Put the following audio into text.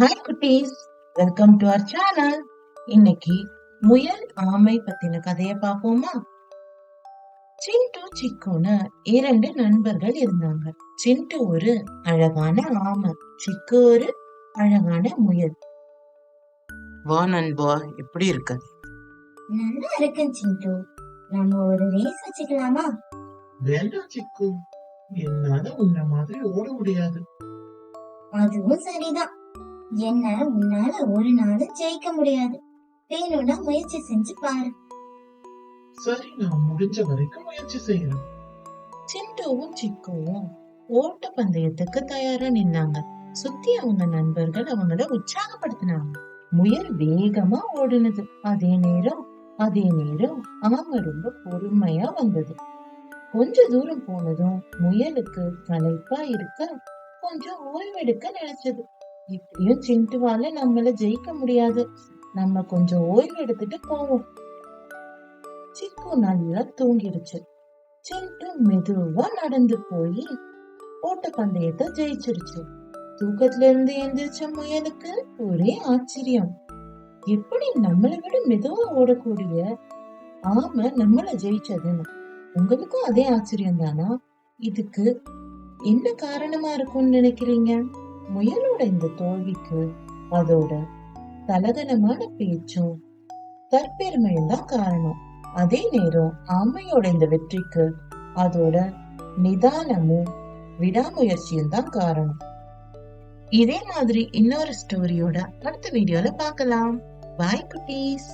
Hi குட்டீஸ். Welcome to our channel இன்னைக்கு முயல் ஆமை பத்தின கதைய பாப்போமா சிண்டு சிக்குன்னு இரண்டு நண்பர்கள் இருந்தாங்க. சிண்டு ஒரு அழகான ஆமை சிக்கு ஒரு அழகான முயல். வா நண்பா எப்படி இருக்க? நல்லா இருக்கேன் சிண்டு. நம்ம ஒரு ரேஸ் வச்சுக்கலாமா? வேண்டாம் சிக்கு. என்னால உன்ன மாதிரி ஓட முடியாது. அதுவும் சரிதான். என்ன உன்னால ஒரு நாள் ஜெயிக்க முடியாது. வேணும்னா முயற்சி செஞ்சு பாரு. சரி நான் முடிஞ்ச வரைக்கும் முயற்சி செய்யறேன். சிண்டுவும் சிக்குவும் ஓட்ட பந்தயத்துக்கு தயாரா நின்னாங்க. சுத்தி அவங்க நண்பர்கள் அவங்கள உற்சாகப்படுத்தினாங்க. முயல் வேகமா ஓடுனது. அதே நேரம் அதே நேரம் ஆமை ரொம்ப பொறுமையா வந்தது. கொஞ்ச தூரம் போனதும் முயலுக்கு களைப்பா இருக்க கொஞ்சம் ஓய்வெடுக்க நினைச்சது. இப்படியும் சிண்டுவால நம்மள ஜெயிக்க முடியாது. நம்ம கொஞ்சம் ஓய்வு எடுத்துட்டு போவோம். சிக்கு நல்லா தூங்கிடுச்சு. சிண்டு மெதுவா நடந்து போய் ஓட்டப்பந்தயத்தை ஜெயிச்சிருச்சு தூக்கத்துல இருந்து எந்திரிச்ச முயலுக்கு ஒரே ஆச்சரியம். எப்படி நம்மளை விட மெதுவா ஓடக்கூடிய ஆம நம்மள ஜெயிச்சதுன்னு. உங்களுக்கும் அதே ஆச்சரியம் தானா? இதுக்கு என்ன காரணமா இருக்கும்னு நினைக்கிறீங்க? முயலோட இந்த தோல்விக்கு அதோட தலகனமான பேச்சும் தற்பெருமையும் தான் காரணம். அதே நேரம் ஆமையோட இந்த வெற்றிக்கு அதோட நிதானமும் விடாமுயற்சியும் தான் காரணம். இதே மாதிரி இன்னொரு ஸ்டோரியோட அடுத்த வீடியோல பார்க்கலாம். பாய் குட்டீஸ்.